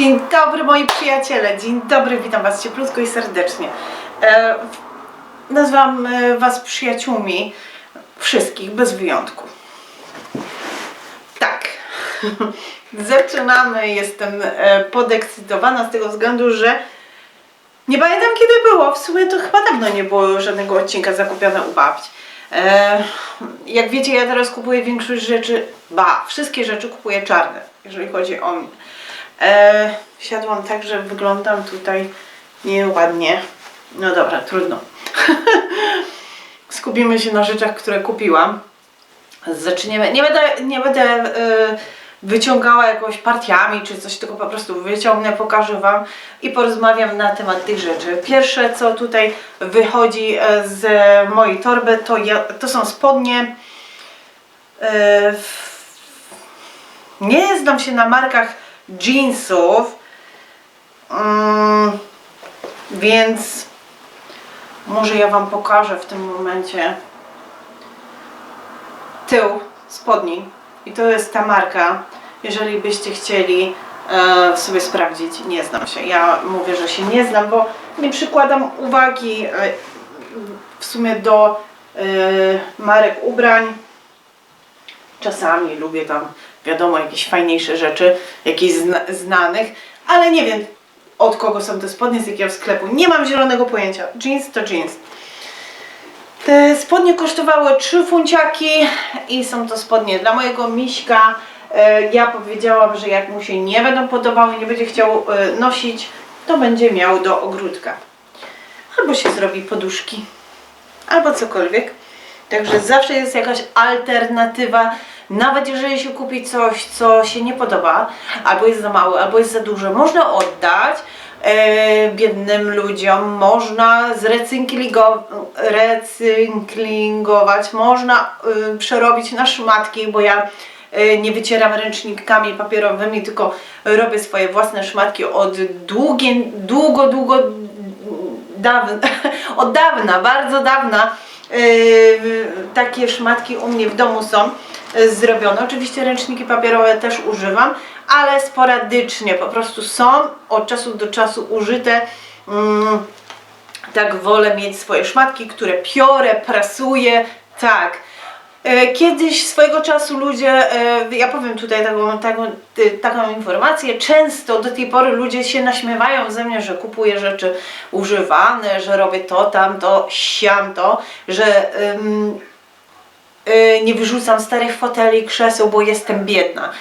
Dzień dobry moi przyjaciele, dzień dobry, witam was cieplutko i serdecznie. E, nazwam e, was przyjaciółmi wszystkich, bez wyjątku. Tak, zaczynamy, jestem e, podekscytowana z tego względu, że nie pamiętam kiedy było, w sumie to chyba dawno nie było żadnego odcinka zakupione u babci. E, jak wiecie, ja teraz kupuję większość rzeczy, ba, wszystkie rzeczy kupuję czarne, jeżeli chodzi o mnie. E, siadłam tak, że wyglądam tutaj nieładnie. No dobra, trudno. Skupimy się na rzeczach, które kupiłam. Zaczniemy. Nie będę, nie będę e, wyciągała jakoś partiami czy coś, tylko po prostu wyciągnę, pokażę Wam i porozmawiam na temat tych rzeczy. Pierwsze, co tutaj wychodzi e, z mojej torby, to, ja, to są spodnie. E, nie znam się na markach jeansów, mm, więc może ja Wam pokażę w tym momencie tył spodni. I to jest ta marka. Jeżeli byście chcieli e, sobie sprawdzić, nie znam się. Ja mówię, że się nie znam, bo nie przykładam uwagi e, w sumie do e, marek ubrań. Czasami lubię tam, wiadomo, jakieś fajniejsze rzeczy, jakichś zna znanych, ale nie wiem od kogo są te spodnie, z jakiego sklepu. Nie mam zielonego pojęcia. Jeans to jeans. Te spodnie kosztowały 3 funciaki i są to spodnie dla mojego miśka. E, Ja powiedziałam, że jak mu się nie będą podobały, nie będzie chciał e, nosić, to będzie miał do ogródka. Albo się zrobi poduszki, albo cokolwiek. Także zawsze jest jakaś alternatywa. Nawet jeżeli się kupi coś, co się nie podoba, albo jest za małe, albo jest za duże, można oddać e, biednym ludziom, można zrecyklingo- recyklingować, można e, przerobić na szmatki, bo ja e, nie wycieram ręcznikami papierowymi, tylko robię swoje własne szmatki od długie, długo, długo dawna, od dawna, bardzo dawna yy, takie szmatki u mnie w domu są zrobione. Oczywiście ręczniki papierowe też używam, ale sporadycznie po prostu są od czasu do czasu użyte. Mm, tak wolę mieć swoje szmatki, które piorę, prasuję, tak. E, Kiedyś swojego czasu ludzie, e, ja powiem tutaj taką, taką, taką informację, często do tej pory ludzie się naśmiewają ze mnie, że kupuję rzeczy używane, że robię to, tamto, siamto, że ym, y, nie wyrzucam starych foteli, krzeseł, bo jestem biedna.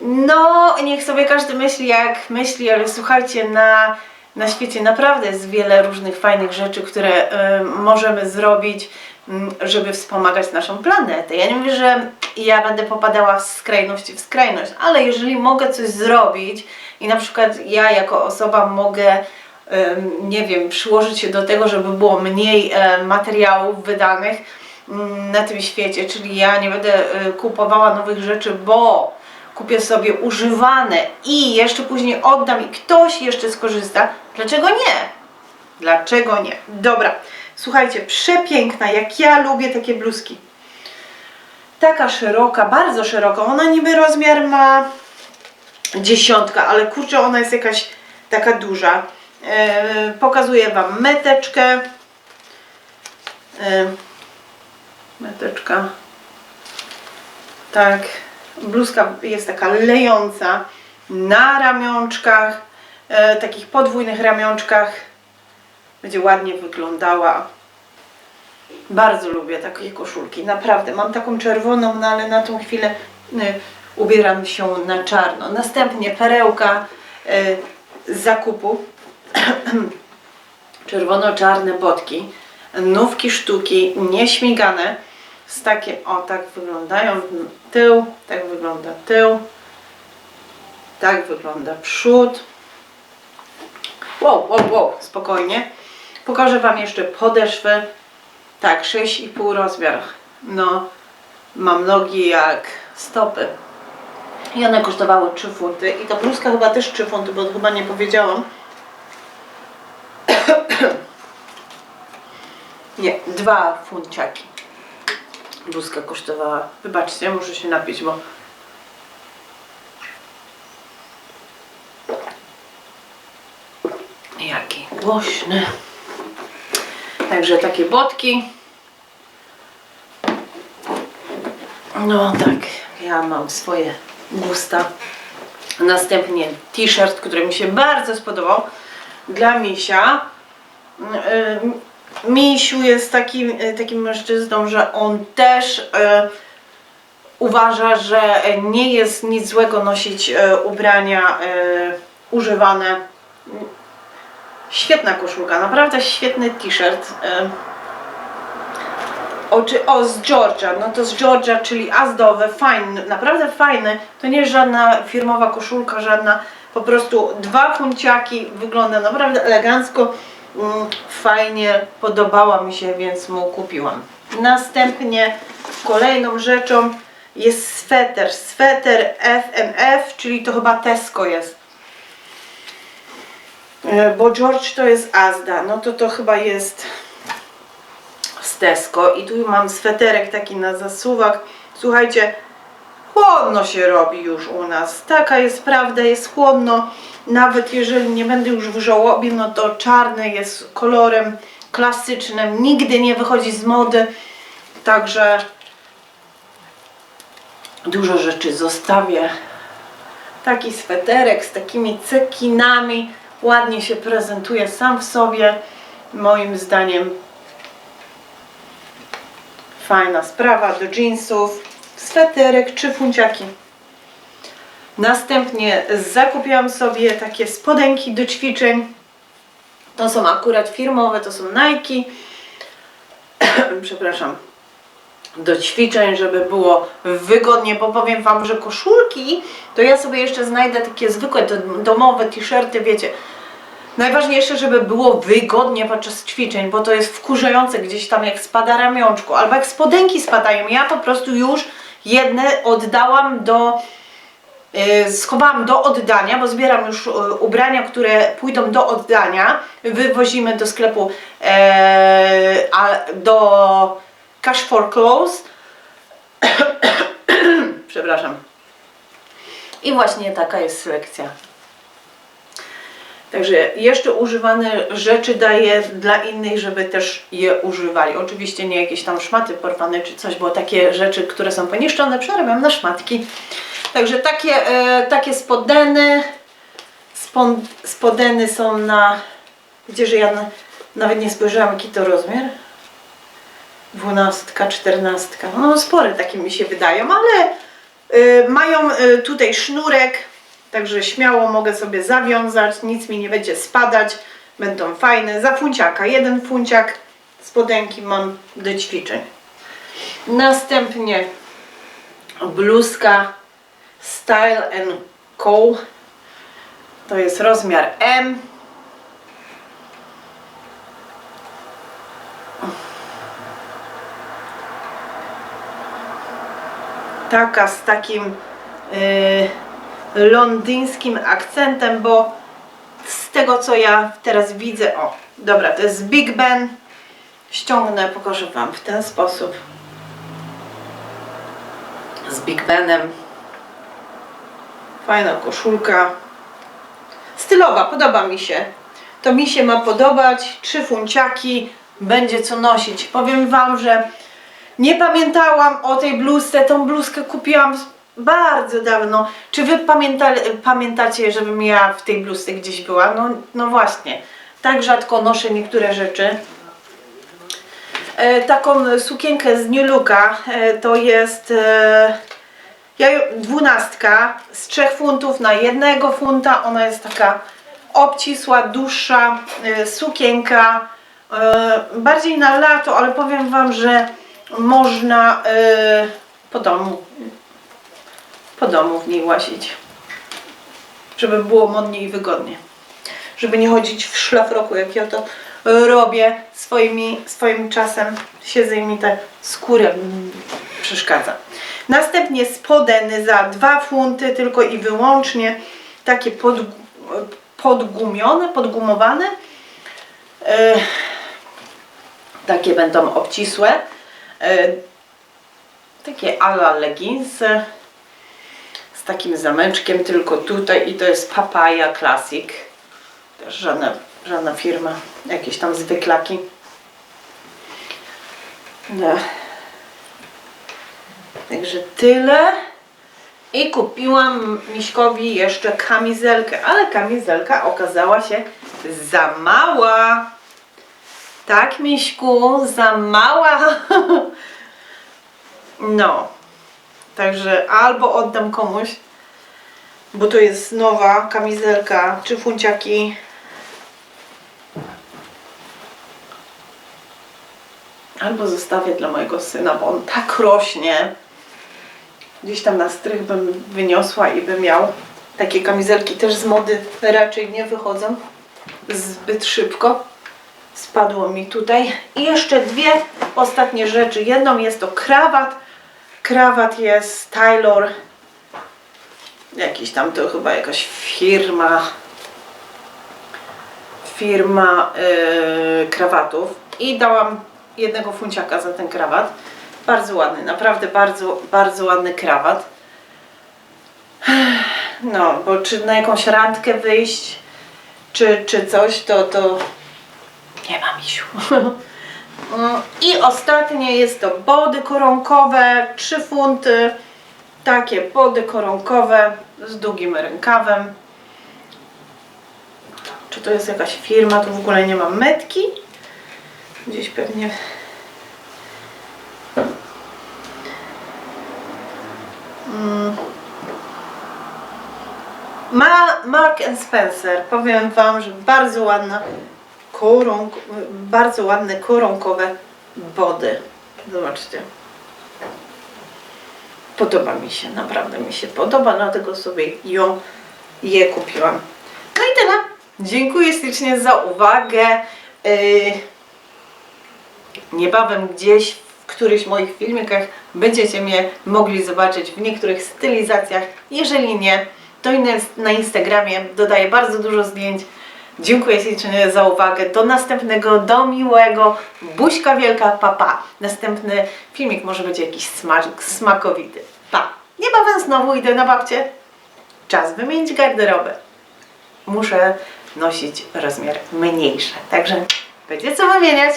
No, niech sobie każdy myśli jak myśli, ale słuchajcie, na, na świecie naprawdę jest wiele różnych fajnych rzeczy, które y, możemy zrobić, mm, żeby wspomagać naszą planetę. Ja nie mówię, że ja będę popadała w skrajność w skrajność, ale jeżeli mogę coś zrobić i na przykład ja jako osoba mogę nie wiem, przyłożyć się do tego, żeby było mniej e, materiałów wydanych na tym świecie, czyli ja nie będę e, kupowała nowych rzeczy, bo kupię sobie używane i jeszcze później oddam i ktoś jeszcze skorzysta. Dlaczego nie? Dlaczego nie? Dobra, słuchajcie, przepiękna, jak ja lubię takie bluzki. Taka szeroka, bardzo szeroka. Ona niby rozmiar ma dziesiątka, ale kurczę, ona jest jakaś taka duża. E, pokazuję Wam meteczkę. E, meteczka. Tak. Bluzka jest taka lejąca na ramionczkach, e, takich podwójnych ramionczkach. Będzie ładnie wyglądała. Bardzo lubię takie koszulki, naprawdę. Mam taką czerwoną, no ale na tą chwilę y, ubieram się na czarno. Następnie perełka y, z zakupu. Czerwono-czarne botki, nówki sztuki, nieśmigane. Z takie, o tak wyglądają tył, tak wygląda tył, tak wygląda przód. Wow, wow, wow, spokojnie. Pokażę Wam jeszcze podeszwy. Tak, 6,5 rozmiar. No, mam nogi jak stopy. I one kosztowały 3 funty. I ta bluzka chyba też 3 funty, bo chyba nie powiedziałam. nie, 2 funciaki. Bluzka kosztowała. Wybaczcie, muszę się napić, bo głośny. Także takie botki. No tak, ja mam swoje gusta. Następnie t-shirt, który mi się bardzo spodobał dla Misia. Misiu jest takim, y, takim mężczyzną, że on też y, uważa, że nie jest nic złego nosić y, ubrania używane. Świetna koszulka, naprawdę świetny t-shirt. O, czy, o, z Georgia, no to z Georgia, czyli azdowy, fajny, naprawdę fajny. To nie jest żadna firmowa koszulka, żadna, po prostu dwa funciaki, wygląda naprawdę elegancko, fajnie, podobała mi się, więc mu kupiłam. Następnie kolejną rzeczą jest sweter, sweter FNF, czyli to chyba Tesco jest. E, Bo George to jest Azda, no to to chyba jest z Tesco i tu mam sweterek taki na zasuwak. Słuchajcie, chłodno się robi już u nas. Taka jest prawda, jest chłodno. Nawet jeżeli nie będę już w żałobie, no to czarny jest kolorem klasycznym. Nigdy nie wychodzi z mody. Także dużo rzeczy zostawię. Taki sweterek z takimi cekinami ładnie się prezentuje sam w sobie. Moim zdaniem Fajna sprawa do jeansów, sweterek czy funciaki. Następnie zakupiłam sobie takie spodenki do ćwiczeń. To są akurat firmowe, to są Nike. Przepraszam. Do ćwiczeń, żeby było wygodnie, bo powiem Wam, że koszulki to ja sobie jeszcze znajdę takie zwykłe dom- domowe t-shirty, wiecie. Najważniejsze, żeby było wygodnie podczas ćwiczeń, bo to jest wkurzające gdzieś tam jak spada ramionczku, albo jak spodenki spadają. Ja po prostu już jedne oddałam do, yy, schowałam do oddania, bo zbieram już yy, ubrania, które pójdą do oddania. Wywozimy do sklepu, yy, a, do Cash for Clothes. Przepraszam. I właśnie taka jest selekcja. Także jeszcze używane rzeczy daję dla innych, żeby też je używali. Oczywiście nie jakieś tam szmaty porwane czy coś, bo takie rzeczy, które są poniszczone, przerabiam na szmatki. Także takie, e, takie spodeny, spon, spodeny są na, gdzie że ja na, nawet nie spojrzałam jaki to rozmiar. Dwunastka, czternastka, no spore takie mi się wydają, ale y, mają y, tutaj sznurek, Także śmiało mogę sobie zawiązać, nic mi nie będzie spadać, będą fajne. Za funciaka, jeden funciak spodenki mam do ćwiczeń. Następnie bluzka Style and Co. To jest rozmiar M. Taka z takim yy, londyńskim akcentem, bo z tego co ja teraz widzę, o, dobra, to jest Big Ben. Ściągnę, pokażę Wam w ten sposób. Z Big Benem. Fajna koszulka. Stylowa, podoba mi się. To mi się ma podobać. Trzy funciaki, będzie co nosić. Powiem Wam, że nie pamiętałam o tej bluzce. Tą bluzkę kupiłam bardzo dawno. Czy Wy pamięta, pamiętacie, żebym ja w tej bluzce gdzieś była? No, no właśnie. Tak rzadko noszę niektóre rzeczy. E, taką sukienkę z New Looka e, to jest e, ja, dwunastka z 3 funtów na jednego funta. Ona jest taka obcisła, dłuższa e, sukienka. E, bardziej na lato, ale powiem Wam, że można e, po domu domu w niej łazić. Żeby było modnie i wygodnie. Żeby nie chodzić w szlafroku, jak ja to robię swoimi, swoim czasem. Siedzę i mi ta skóra przeszkadza. Następnie spodeny za 2 funty tylko i wyłącznie. Takie pod, podgumione, podgumowane. E, takie będą obcisłe. E, takie ala leginsy z takim zameczkiem tylko tutaj i to jest Papaya Classic. Też żadna Żadna firma. Jakieś tam zwyklaki. No. Także tyle. I kupiłam Miśkowi jeszcze kamizelkę, ale kamizelka okazała się za mała. Tak, Miśku, za mała. No. Także albo oddam komuś, bo to jest nowa kamizelka, czy funciaki. Albo zostawię dla mojego syna, bo on tak rośnie. Gdzieś tam na strych bym wyniosła i bym miał. Takie kamizelki też z mody raczej nie wychodzą zbyt szybko. Spadło mi tutaj. I jeszcze dwie ostatnie rzeczy. Jedną jest to krawat. Krawat jest Taylor. Jakiś tam to chyba jakaś firma. Firma yy, krawatów. I dałam jednego funciaka za ten krawat. Bardzo ładny, naprawdę bardzo, bardzo ładny krawat. No, bo czy na jakąś randkę wyjść, czy, czy coś, to, to nie ma misiu. Mm, I ostatnie jest to body koronkowe, 3 funty. Takie body koronkowe z długim rękawem. Czy to jest jakaś firma? Tu w ogóle nie ma metki. Gdzieś pewnie Ma Mark Spencer. Powiem Wam, że bardzo ładna korąg, bardzo ładne koronkowe body. Zobaczcie. Podoba mi się, naprawdę mi się podoba, dlatego sobie ją je kupiłam. No i tyle. Dziękuję ślicznie za uwagę. Yy, niebawem gdzieś w którychś moich filmikach będziecie mnie mogli zobaczyć w niektórych stylizacjach. Jeżeli nie, to na Instagramie dodaję bardzo dużo zdjęć. Dziękuję ślicznie za uwagę. Do następnego, do miłego. Buźka wielka, papa. Pa. Następny filmik może będzie jakiś smak, smakowity. Pa! Niebawem znowu idę na babcie. Czas wymienić garderobę. Muszę nosić rozmiar mniejszy. Także będzie co wymieniać.